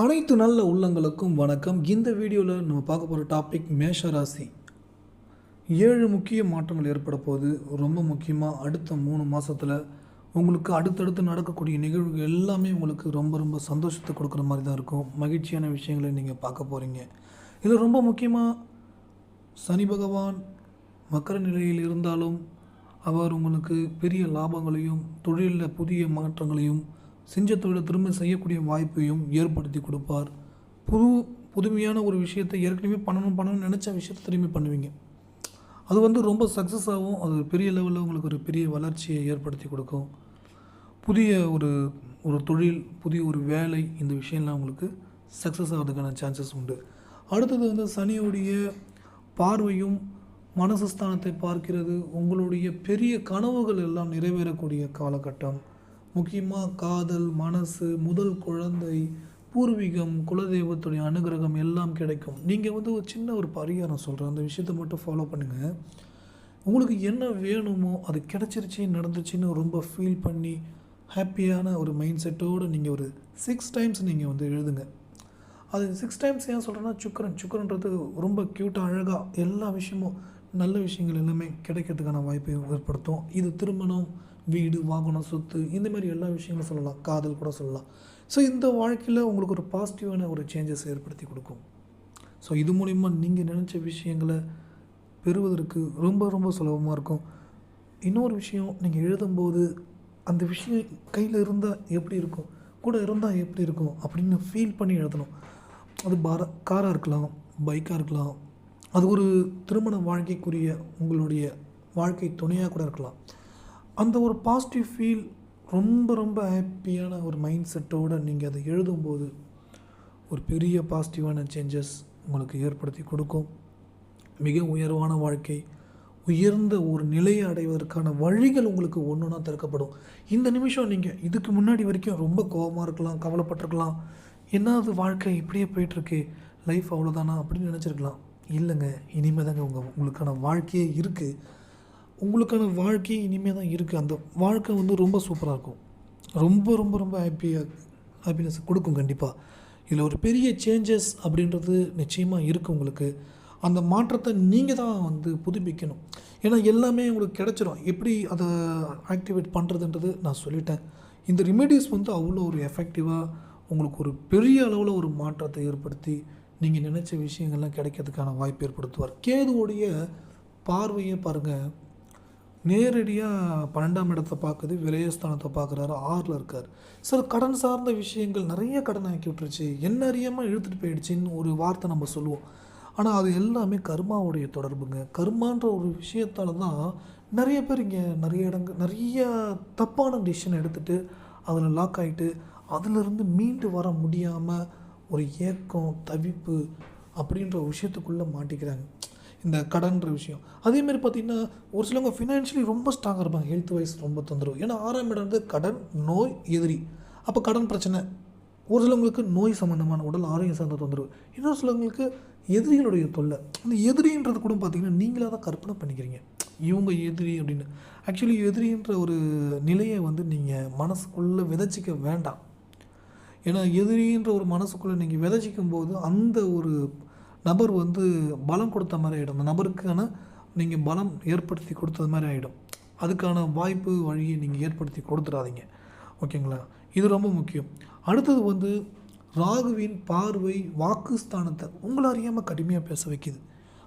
அனைத்து நல்ல உள்ளங்களுக்கும் வணக்கம். இந்த வீடியோவில் நம்ம பார்க்க போகிற டாபிக் மேஷ ராசி ஏழு முக்கிய மாற்றங்கள் ஏற்பட போகுது. ரொம்ப முக்கியமாக அடுத்த மூணு மாதத்தில் உங்களுக்கு அடுத்தடுத்து நடக்கக்கூடிய நிகழ்வுகள் எல்லாமே உங்களுக்கு ரொம்ப ரொம்ப சந்தோஷத்தை கொடுக்குற மாதிரி தான் இருக்கும். மகிழ்ச்சியான விஷயங்களை நீங்கள் பார்க்க போகிறீங்க இதில் ரொம்ப முக்கியமாக சனி பகவான் மக்கர நிலையில் இருந்தாலும் அவர் உங்களுக்கு பெரிய லாபங்களையும் தொழிலில் புதிய மாற்றங்களையும் செஞ்ச தொழிலை திரும்ப செய்யக்கூடிய வாய்ப்பையும் ஏற்படுத்தி கொடுப்பார். புது புதுமையான ஒரு விஷயத்தை ஏற்கனவே பண்ணணும் பண்ணணும்னு நினச்ச விஷயத்தை திரும்பி பண்ணுவீங்க. அது வந்து ரொம்ப சக்ஸஸ் ஆகும் அது பெரிய லெவலில் உங்களுக்கு ஒரு பெரிய வளர்ச்சியை ஏற்படுத்தி கொடுக்கும். புதிய ஒரு ஒரு தொழில் புதிய ஒரு வேலை இந்த விஷயம்லாம் உங்களுக்கு சக்ஸஸ் ஆகிறதுக்கான சான்சஸ் உண்டு. அடுத்தது வந்து சனியுடைய பார்வையும் மனசு ஸ்தானத்தை பார்க்கிறது உங்களுடைய பெரிய கனவுகள் எல்லாம் நிறைவேறக்கூடிய காலகட்டம். முக்கியமாக காதல் மனசு முதல் குழந்தை பூர்வீகம் குலதெய்வத்துடைய அனுகிரகம் எல்லாம் கிடைக்கும். நீங்கள் வந்து ஒரு சின்ன ஒரு பரிகாரம் சொல்கிறேன் அந்த விஷயத்தை மட்டும் ஃபாலோ பண்ணுங்கள் உங்களுக்கு என்ன வேணுமோ அது கிடச்சிருச்சு நடந்துச்சுன்னு ரொம்ப ஃபீல் பண்ணி ஹாப்பியான ஒரு மைண்ட் செட்டோடு நீங்கள் ஒரு சிக்ஸ் டைம்ஸ் நீங்கள் வந்து எழுதுங்க. அது சிக்ஸ் டைம்ஸ் ஏன் சொல்கிறேன்னா சுக்கரன் சுக்கரன்றது ரொம்ப க்யூட்டாக அழகாக எல்லா விஷயமும் நல்ல விஷயங்கள் எல்லாமே கிடைக்கிறதுக்கான வாய்ப்பை ஏற்படுத்தும். இது திருமணம் வீடு வாகனம் சொத்து இந்த மாதிரி எல்லா விஷயங்களும் சொல்லலாம். காதல் கூட சொல்லலாம். ஸோ இந்த வாழ்க்கையில் உங்களுக்கு ஒரு பாசிட்டிவான ஒரு சேஞ்சஸ் ஏற்படுத்தி கொடுக்கும். ஸோ இது மூலிமா நீங்கள் நினச்ச விஷயங்களை பெறுவதற்கு ரொம்ப ரொம்ப சுலபமாக இருக்கும். இன்னொரு விஷயம் நீங்கள் எழுதும்போது அந்த விஷயம் கையில் இருந்தால் எப்படி இருக்கும்? கூட இருந்தால் எப்படி இருக்கும்? அப்படின்னு ஃபீல் பண்ணி எழுதணும். அது பார காராக இருக்கலாம் பைக்காக இருக்கலாம். அது ஒரு திருமண வாழ்க்கைக்குரிய உங்களுடைய வாழ்க்கை துணையாக கூட இருக்கலாம். அந்த ஒரு பாசிட்டிவ் ஃபீல் ரொம்ப ரொம்ப ஹாப்பியான ஒரு மைண்ட் செட்டோடு நீங்கள் அதை எழுதும்போது ஒரு பெரிய பாசிட்டிவான சேஞ்சஸ் உங்களுக்கு ஏற்படுத்தி கொடுக்கும். மிக உயர்வான வாழ்க்கை உயர்ந்த ஒரு நிலையை அடைவதற்கான வழிகள் உங்களுக்கு ஒன்று ஒன்றா திறக்கப்படும். இந்த நிமிஷம் நீங்கள் இதுக்கு முன்னாடி வரைக்கும் ரொம்ப கோபமாக இருக்கலாம் கவலைப்பட்டிருக்கலாம். என்னது வாழ்க்கை இப்படியே போயிட்டுருக்கு லைஃப் அவ்வளோதானா அப்படின்னு நினச்சிருக்கலாம். இல்லைங்க இனிமேல் தாங்க உங்கள் உங்களுக்கான வாழ்க்கையே இருக்குது உங்களுக்கான வாழ்க்கை இனிமேல் தான் இருக்குது அந்த வாழ்க்கை வந்து ரொம்ப சூப்பராக இருக்கும். ரொம்ப ரொம்ப ரொம்ப ஹாப்பியாக ஹாப்பினஸ் கொடுக்கும் கண்டிப்பாக இதில் ஒரு பெரிய சேஞ்சஸ் அப்படின்றது நிச்சயமாக இருக்குது உங்களுக்கு. அந்த மாற்றத்தை நீங்கள் தான் வந்து புதுப்பிக்கணும். ஏன்னா எல்லாமே உங்களுக்கு கிடச்சிரும். எப்படி அதை ஆக்டிவேட் பண்ணுறதுன்றது நான் சொல்லிட்டேன். இந்த ரெமெடிஸ் வந்து அவ்வளோ ஒரு எஃபெக்டிவாக உங்களுக்கு ஒரு பெரிய அளவில் ஒரு மாற்றத்தை ஏற்படுத்தி நீங்கள் நினச்ச விஷயங்கள்லாம் கிடைக்கிறதுக்கான வாய்ப்பு ஏற்படுத்துவார். கேதுவோடைய பார்வையை பாருங்கள் நேரடியாக பன்னெண்டாம் இடத்தை பார்க்குது விரயஸ்தானத்தை பார்க்குறாரு ஆறில் இருக்கார். சார் கடன் சார்ந்த விஷயங்கள் நிறைய கடன் ஆக்கி விட்டுருச்சு. என்ன அறியாமல் இழுத்துட்டு போயிடுச்சின்னு ஒரு வார்த்தை நம்ம சொல்லுவோம். ஆனால் அது எல்லாமே கர்மாவுடைய தொடர்புங்க. கர்மான்ற ஒரு விஷயத்தால் தான் நிறைய பேர் இங்கே நிறைய இடங்கள் நிறைய தப்பான டிசிஷன் எடுத்துகிட்டு அதில் லாக் ஆகிட்டு அதிலிருந்து மீண்டு வர முடியாமல் ஒரு ஏக்கம் தவிப்பு அப்படின்ற ஒரு விஷயத்துக்குள்ளே மாட்டிக்கிறாங்க. இந்த கடன்ற விஷயம். அதேமாரி பார்த்திங்கன்னா ஒரு சிலவங்க ஃபினான்ஷியலி ரொம்ப ஸ்ட்ராங்காக இருப்பாங்க. ஹெல்த் வைஸ் ரொம்ப தொந்தரவு. ஏன்னா ஆறாம் இடம் வந்து கடன் நோய் எதிரி. அப்போ கடன் பிரச்சனை. ஒரு சிலவங்களுக்கு நோய் சம்மந்தமான உடல் ஆரோக்கியம் சார்ந்த தொந்தரவு. இன்னொரு சிலவங்களுக்கு எதிரிகளுடைய தொல்லை. அந்த எதிரின்றது கூட பார்த்திங்கன்னா நீங்களாக தான் கற்பனை பண்ணிக்கிறீங்க. இவங்க எதிரி அப்படின்னு. ஆக்சுவலி எதிரின்ற ஒரு நிலையை வந்து நீங்கள் மனசுக்குள்ளே விதைச்சிக்க வேண்டாம். ஏன்னா எதிரின்ற ஒரு மனசுக்குள்ளே நீங்கள் விதைச்சிக்கும் போது அந்த ஒரு நபர் வந்து பலம் கொடுத்த மாதிரி ஆகிடும் அந்த நபருக்கான நீங்கள் பலம் ஏற்படுத்தி கொடுத்தது மாதிரி ஆகிடும் அதுக்கான வாய்ப்பு வழியை நீங்கள் ஏற்படுத்தி கொடுத்துடாதீங்க. ஓகேங்களா? இது ரொம்ப முக்கியம். அடுத்தது வந்து ராகுவின் பார்வை வாக்குஸ்தானத்தை உங்களை அறியாமல் கடுமையாக பேச வைக்குது.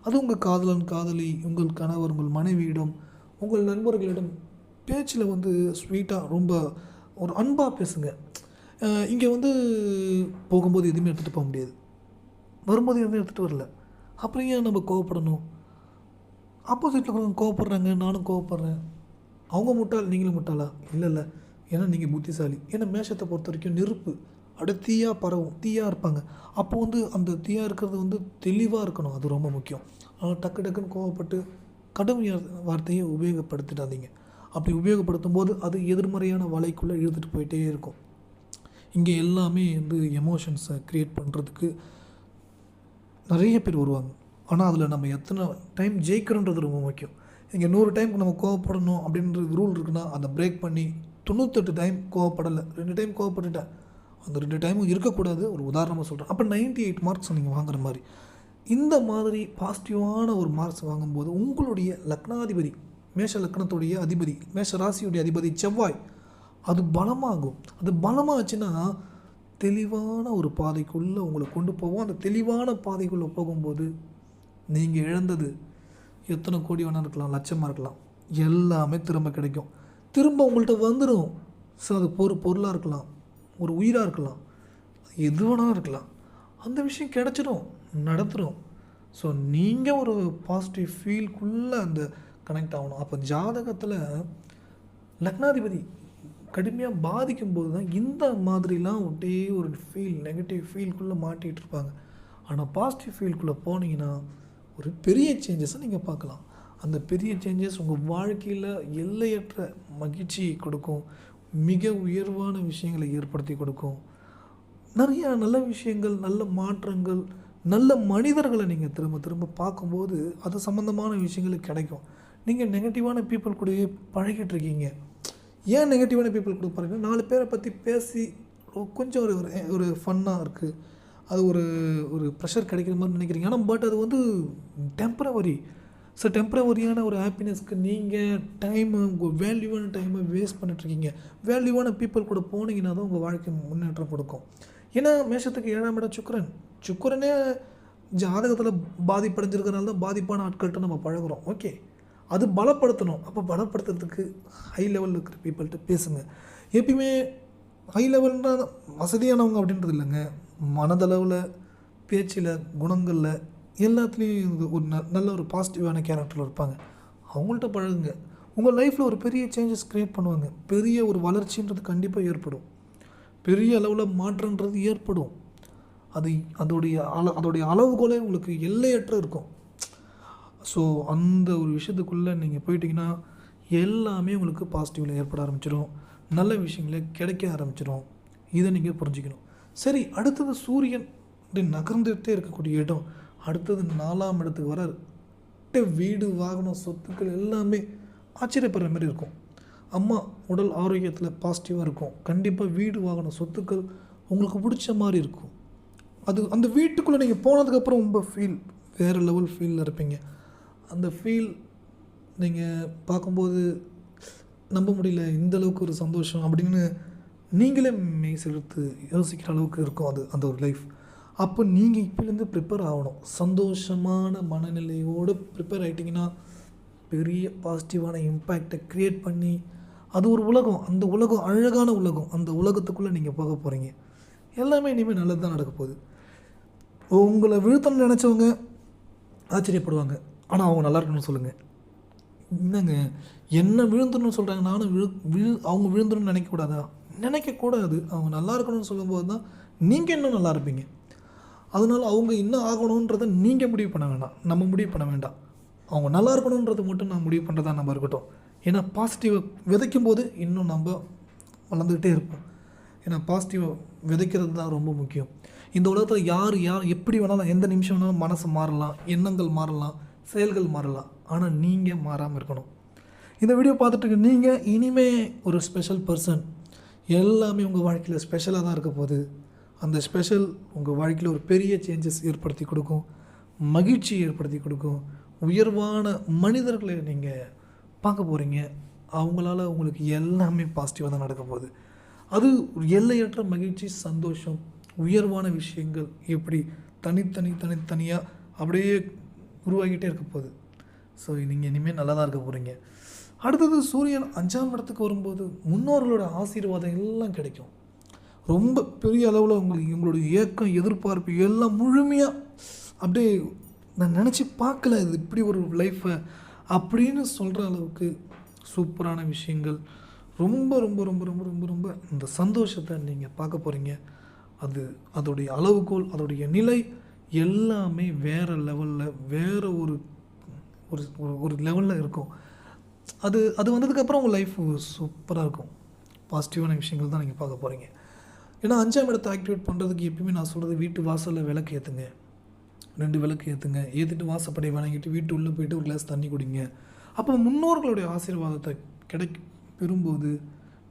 அது உங்கள் காதலன் காதலி உங்கள் கணவர் உங்கள் மனைவியிடம் உங்கள் நண்பர்களிடம் பேச்சில் வந்து ஸ்வீட்டாக ரொம்ப ஒரு அன்பாக பேசுங்க. இங்கே வந்து போகும்போது எதுவுமே எடுத்துகிட்டு போக முடியாது. வரும்போது எதுவும் எடுத்துகிட்டு வரல. அப்புறம் ஏன் நம்ம கோவப்படணும்? ஆப்போசிட்டில் இருக்கிறவங்க கோவப்படுறாங்க நானும் கோவப்படுறேன். அவங்க முட்டாள் நீங்களும் முட்டாளா? இல்லை இல்லை. ஏன்னா நீங்கள் புத்திசாலி. ஏன்னா மேஷத்தை பொறுத்த வரைக்கும் நெருப்பு. அப்படியே தீயாக பரவும். தீயாக இருப்பாங்க. அப்போ வந்து அந்த தீயாக இருக்கிறது வந்து தெளிவாக இருக்கணும். அது ரொம்ப முக்கியம். ஆனால் டக்கு டக்குன்னு கோவப்பட்டு கடும் வார்த்தையை உபயோகப்படுத்திடாதீங்க. அப்படி உபயோகப்படுத்தும் போது அது எதிர்மறையான வலைக்குள்ளே இழுத்துட்டு போயிட்டே இருக்கும். இங்கே எல்லாமே வந்து எமோஷன்ஸை க்ரியேட் பண்ணுறதுக்கு நிறைய பேர் வருவாங்க. ஆனால் அதில் நம்ம எத்தனை டைம் ஜெயிக்கிறோன்றது ரொம்ப முக்கியம். இங்கே நூறு டைமுக்கு நம்ம கோவப்படணும் அப்படின்ற ரூல் இருக்குன்னா அதை பிரேக் பண்ணி தொண்ணூத்தெட்டு டைம் கோவப்படலை. ரெண்டு டைம் கோவப்பட்டுட்டேன் அந்த ரெண்டு டைமும் இருக்கக்கூடாது. ஒரு உதாரணமாக சொல்கிறேன் அப்போ 98 எயிட் மார்க்ஸ் நீங்கள் வாங்குற மாதிரி. இந்த மாதிரி பாசிட்டிவான ஒரு மார்க்ஸ் வாங்கும்போது உங்களுடைய லக்னாதிபதி மேஷ லக்னத்துடைய அதிபதி மேஷ ராசியுடைய அதிபதி செவ்வாய் அது பலமாகும். அது பலமாச்சுன்னா தெளிவான ஒரு பாதைக்குள்ளே உங்களை கொண்டு போவோம். அந்த தெளிவான பாதைக்குள்ளே போகும்போது நீங்கள் இழந்தது எத்தனை கோடி வேணால் இருக்கலாம் லட்சமாக இருக்கலாம். எல்லாமே திரும்ப கிடைக்கும். திரும்ப உங்கள்கிட்ட வந்துடும் ஸோ அது பொரு பொருளாக இருக்கலாம் ஒரு உயிராக இருக்கலாம் எது வேணாலும் இருக்கலாம். அந்த விஷயம் கிடச்சிடும் நடத்துடும் ஸோ நீங்கள் ஒரு பாசிட்டிவ் ஃபீல்குள்ளே அந்த கனெக்ட் ஆகணும். அப்போ ஜாதகத்தில் லக்னாதிபதி கடுமையாக பாதிக்கும் போது தான் இந்த மாதிரிலாம் ஒட்டே ஒரு ஃபீல் நெகட்டிவ் ஃபீல்குள்ளே மாட்டிகிட்டு இருப்பாங்க. ஆனால் பாசிட்டிவ் ஃபீல்குள்ளே போனீங்கன்னா ஒரு பெரிய சேஞ்சஸை நீங்கள் பார்க்கலாம். அந்த பெரிய சேஞ்சஸ் உங்கள் வாழ்க்கையில் எல்லையற்ற மகிழ்ச்சியை கொடுக்கும். மிக உயர்வான விஷயங்களை ஏற்படுத்தி கொடுக்கும். நிறையா நல்ல விஷயங்கள் நல்ல மாற்றங்கள் நல்ல மனிதர்களை நீங்கள் திரும்ப திரும்ப பார்க்கும்போது அது சம்மந்தமான விஷயங்கள் கிடைக்கும். நீங்கள் நெகட்டிவான பீப்புள் கூடயே பழகிட்டு இருக்கீங்க. ஏன் நெகட்டிவான பீப்புள் கூட நாலு பேரை பற்றி பேசி கொஞ்சம் ஒரு ஒரு ஃபன்னாக இருக்குது அது ஒரு ஒரு ப்ரெஷர் கிடைக்கிற மாதிரி நினைக்கிறீங்க. ஆனால் பட் அது வந்து டெம்பரவரி ஸோ டெம்பரவரியான ஒரு ஹாப்பினஸ்க்கு நீங்கள் டைமு உங்கள் வேல்யூவான டைமை வேஸ்ட் பண்ணிட்டுருக்கீங்க. வேல்யூவான பீப்புள் கூட போனீங்கன்னா தான் உங்கள் வாழ்க்கை முன்னேற்றம் கொடுக்கும். ஏன்னா மேஷத்துக்கு ஏழாம் இடம் சுக்கரன். சுக்கரனே ஜாதகத்தில் பாதிப்படைஞ்சிருக்கிறனால தான் பாதிப்பான ஆட்கள்கிட்ட நம்ம பழகுறோம். ஓகே அது பலப்படுத்தணும். அப்போ பலப்படுத்துறதுக்கு ஹை லெவலில் இருக்கிற பீப்புள்கிட்ட பேசுங்க. எப்பயுமே ஹை லெவல்னால் வசதியானவங்க அப்படின்றது இல்லைங்க. மனதளவில் பேச்சில் குணங்களில் எல்லாத்துலேயும் ஒரு ந நல்ல ஒரு பாசிட்டிவான கேரக்டரில் இருப்பாங்க. அவங்கள்ட்ட பழகுங்க. உங்கள் லைஃப்பில் ஒரு பெரிய சேஞ்சஸ் க்ரியேட் பண்ணுவாங்க. பெரிய ஒரு வளர்ச்சின்றது கண்டிப்பாக ஏற்படும். பெரிய அளவில் மாற்றன்றது ஏற்படும். அது அதோடைய அள அதோடைய அளவுகோலே உங்களுக்கு எல்லையற்ற இருக்கும். ஸோ அந்த ஒரு விஷயத்துக்குள்ளே நீங்கள் போயிட்டீங்கன்னா எல்லாமே உங்களுக்கு பாசிட்டிவில் ஏற்பட ஆரம்பிச்சிடும் நல்ல விஷயங்களே கிடைக்க ஆரம்பிச்சிடும் இதை நீங்கள் புரிஞ்சுக்கணும். சரி அடுத்தது சூரியன் இப்படி நகர்ந்துகிட்டே இருக்கக்கூடிய இடம். அடுத்தது நாலாம் இடத்துக்கு வர வீடு வாகனம் சொத்துக்கள் எல்லாமே ஆச்சரியப்படுற மாதிரி இருக்கும். அம்மா உடல் ஆரோக்கியத்தில் பாசிட்டிவாக இருக்கும். கண்டிப்பாக வீடு வாகனம் சொத்துக்கள் உங்களுக்கு பிடிச்ச மாதிரி இருக்கும். அது அந்த வீட்டுக்குள்ளே நீங்கள் போனதுக்கப்புறம் ரொம்ப ஃபீல் வேறு லெவல் ஃபீலில் இருப்பீங்க. அந்த ஃபீல் நீங்கள் பார்க்கும்போது நம்ப முடியல இந்த அளவுக்கு ஒரு சந்தோஷம் அப்படின்னு நீங்களே மெய் செலுத்து யோசிக்கிற அளவுக்கு இருக்கும் அது அந்த ஒரு லைஃப் அப்போ நீங்கள் இப்போலேருந்து ப்ரிப்பேர் ஆகணும். சந்தோஷமான மனநிலையோடு ப்ரிப்பேர் ஆகிட்டிங்கன்னா பெரிய பாசிட்டிவான இம்பேக்டை க்ரியேட் பண்ணி அது ஒரு உலகம். அந்த உலகம் அழகான உலகம். அந்த உலகத்துக்குள்ளே நீங்கள் போக போகிறீங்க எல்லாமே இனிமேல் நல்லது தான் நடக்க போகுது. உங்களை விழுத்தணும்னு நினச்சவங்க ஆச்சரியப்படுவாங்க. ஆனால் அவங்க நல்லா இருக்கணும்னு சொல்லுங்கள் என்னங்க? என்ன விழுந்துடணும்னு சொல்கிறாங்க நானும் விழு விழு அவங்க விழுந்துடணும்னு நினைக்கக்கூடாதா நினைக்கக்கூடாது அவங்க நல்லா இருக்கணும்னு சொல்லும்போது தான் நீங்கள் இன்னும் நல்லா இருப்பீங்க. அதனால் அவங்க இன்னும் ஆகணுன்றதை நீங்கள் முடிவு பண்ண வேண்டாம் நம்ம முடிவு பண்ண வேண்டாம். அவங்க நல்லா இருக்கணுன்றது மட்டும் நான் முடிவு பண்ணுறதா நம்ம இருக்கட்டும். ஏன்னா பாசிட்டிவை விதைக்கும் போது இன்னும் நம்ம வளர்ந்துக்கிட்டே இருப்போம். ஏன்னா பாசிட்டிவை விதைக்கிறது தான் ரொம்ப முக்கியம். இந்த உலகத்தில் யார் யார் எப்படி வேணாலும் எந்த நிமிஷம் வேணாலும் மனசு மாறலாம். எண்ணங்கள் மாறலாம். செயல்கள் மாறலாம். ஆனால் நீங்கள் மாறாமல் இருக்கணும். இந்த வீடியோ பார்த்துட்டு நீங்கள் இனிமே ஒரு ஸ்பெஷல் பர்சன் எல்லாமே உங்கள் வாழ்க்கையில் ஸ்பெஷலாக தான் இருக்க போகுது. அந்த ஸ்பெஷல் உங்கள் வாழ்க்கையில் ஒரு பெரிய சேஞ்சஸ் ஏற்படுத்தி கொடுக்கும். மகிழ்ச்சி ஏற்படுத்தி கொடுக்கும். உயர்வான மனிதர்களை நீங்கள் பார்க்க போகிறீங்க அவங்களால உங்களுக்கு எல்லாமே பாசிட்டிவாக தான் நடக்க போகுது. அது எல்லையற்ற மகிழ்ச்சி சந்தோஷம் உயர்வான விஷயங்கள் எப்படி தனித்தனி தனித்தனியாக அப்படியே உருவாகிட்டே இருக்க போகுது. ஸோ நீங்கள் இனிமேல் நல்லா தான் இருக்க போகிறீங்க அடுத்தது சூரியன் அஞ்சாம் இடத்துக்கு வரும்போது முன்னோர்களோட ஆசீர்வாதம் எல்லாம் கிடைக்கும். ரொம்ப பெரிய அளவில் உங்களுக்கு உங்களுடைய ஏக்கம் எதிர்பார்ப்பு எல்லாம் முழுமையாக அப்படியே நான் நினச்சி பார்க்கல இது இப்படி ஒரு லைஃப்பை அப்படின்னு சொல்கிற அளவுக்கு சூப்பரான விஷயங்கள். ரொம்ப ரொம்ப ரொம்ப ரொம்ப ரொம்ப ரொம்ப இந்த சந்தோஷத்தை நீங்கள் பார்க்க போகிறீங்க அது அதோடைய அளவுகோல் அதோடைய நிலை எல்லாமே வேறு லெவலில் வேறு ஒரு ஒரு ஒரு- லெவலில் இருக்கும். அது அது வந்ததுக்கப்புறம் உங்கள் லைஃப் சூப்பராக இருக்கும். பாசிட்டிவான விஷயங்கள் தான் நீங்கள் பார்க்க போகிறீங்க ஏன்னா அஞ்சாம் இடத்தை ஆக்டிவேட் பண்ணுறதுக்கு எப்பயுமே நான் சொல்கிறது வீட்டு வாசலில் விளக்கு ஏற்றுங்க ரெண்டு விளக்கு ஏற்றுங்க ஏற்றிட்டு வாசப்படை வணங்கிட்டு வீட்டு உள்ளே போயிட்டு ஒரு கிளாஸ் தண்ணி குடிங்க. அப்போ முன்னோர்களுடைய ஆசீர்வாதத்தை கிடை பெறும்போது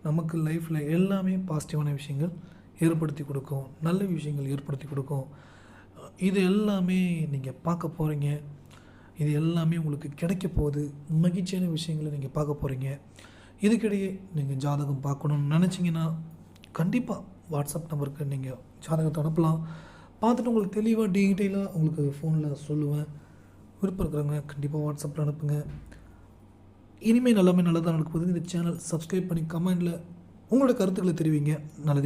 நமக்கு லைஃப்பில் எல்லாமே பாசிட்டிவான விஷயங்கள் ஏற்படுத்தி கொடுக்கும். நல்ல விஷயங்கள் ஏற்படுத்தி கொடுக்கும். இது எல்லாமே நீங்கள் பார்க்க போகிறீங்க இது எல்லாமே உங்களுக்கு கிடைக்க போகுது. மகிழ்ச்சியான விஷயங்களை நீங்கள் பார்க்க போகிறீங்க இதுக்கிடையே நீங்கள் ஜாதகம் பார்க்கணுன்னு நினச்சிங்கன்னா கண்டிப்பாக வாட்ஸ்அப் நம்பருக்கு நீங்கள் ஜாதகத்தை அனுப்பலாம். பார்த்துட்டு உங்களுக்கு தெளிவாக டீட்டெயிலாக உங்களுக்கு ஃபோனில் சொல்லுவேன். விருப்பம் இருக்கிறவங்க கண்டிப்பாக வாட்ஸ்அப்பில் அனுப்புங்க. இனிமேல் எல்லாமே நல்லதாக நடக்க இந்த சேனல் சப்ஸ்கிரைப் பண்ணி கமெண்டில் உங்களோட கருத்துக்களை தெரிவிங்க. நல்லதே